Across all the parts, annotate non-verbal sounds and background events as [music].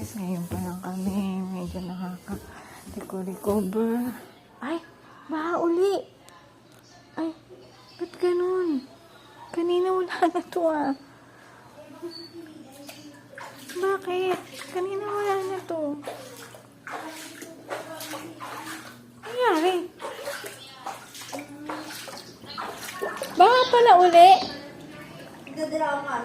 guys, ngayon pa lang kami. Medyo nakaka-recover. Ay, baha uli. Ay, ba't ganun? Kanina wala [laughs] na to ah. Bakit? Kanina wala na to. Nangyari? Baha pala uli. Nagdadala ka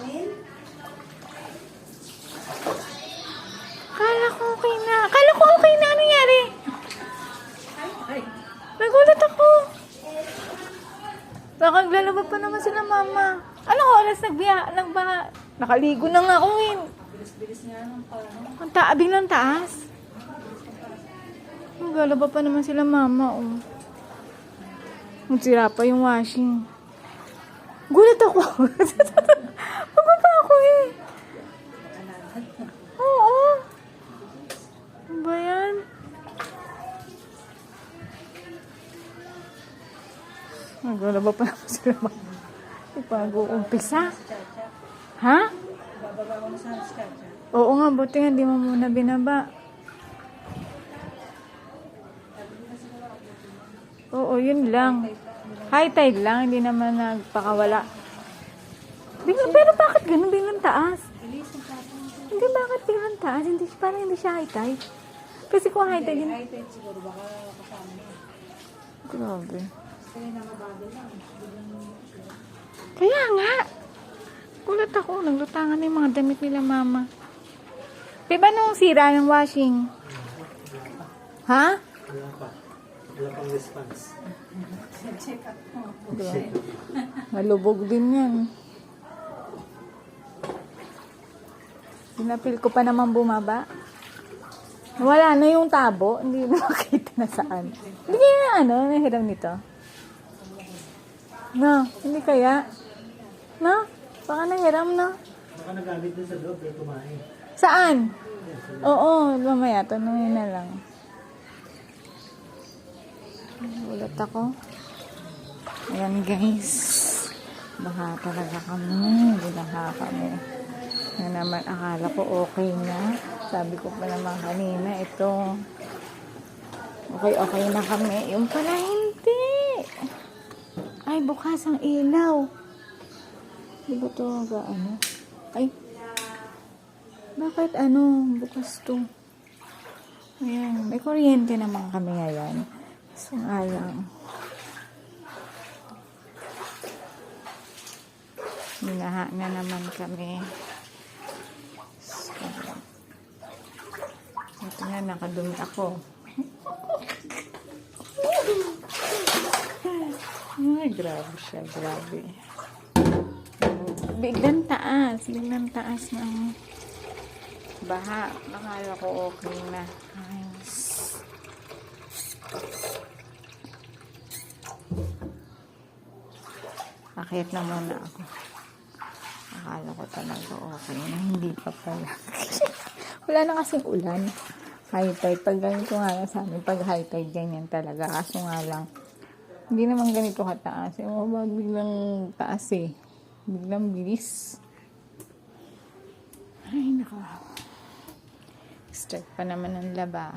Baka lalaba pa naman sila mama. Anong oras nagbiya, nagbaha? Nakaligo na nga ako eh. bilis-bilis nga ng parang. Ang ta biglang taas. Naglalaba pa naman sila mama oh. Magsira pa yung washing. Gulat ako. [laughs] Naglalaba pa naman sila mama. Ipag-uumpisa. Ha? Bababa na sa chacha. Oo nga, buti nga, di mo muna binaba. Oo, yun lang. High tide lang, hindi naman nagpakawala. Bigla, pero bakit ganun? Biglang taas. Hindi, bakit biglang taas? Hindi, parang hindi siya high tide. Kasi kung high tide, yun. Ay, tayo siguro baka kasama. Grabe. Kaya nga. Gulat ako, naglutangan na yung mga damit nila mama. Di ba nung sira ng washing? Ha? Wala pa. Wala pang response. Check up mo. Malubog din yan. Sinapil ko pa naman bumaba. Wala na yung tabo. Hindi [laughs] na makita na saan. Hindi kaya ano, nahiram nito. No, hindi kaya. No? Baka nahiram na. Baka nagamit din sa loob pero kumain. Saan? Oo, mamaya. Tanungin na lang. Ulat ako. Ayan guys. Baka talaga kami. Binaha kami. Na naman akala ko okay na. Sabi ko pa naman kanina ito. Okay, okay na kami. Yung pala. Ay, bukas ang ilaw. Di ba ito ano? Ay, bakit ano, bukas to? Ayan, may kuryente naman kami ngayon. So nga lang. Minaha na naman kami. So, ito na, nakadumi ako. Grabe siya, grabe. Biglang taas, biglang taas ng baha. Nakala ko okay na. Ayos. Akit na muna ako. Akala ko talaga okay na. Hindi pa pala. [laughs] Wala na kasing ulan. High tide. Pag ganito nga lang sa amin, pag high tide, ganyan talaga. Kaso nga lang, hindi naman ganito kataas. Yung mga biglang taas eh. Biglang bilis. Ay, nako. Start pa naman ang laba.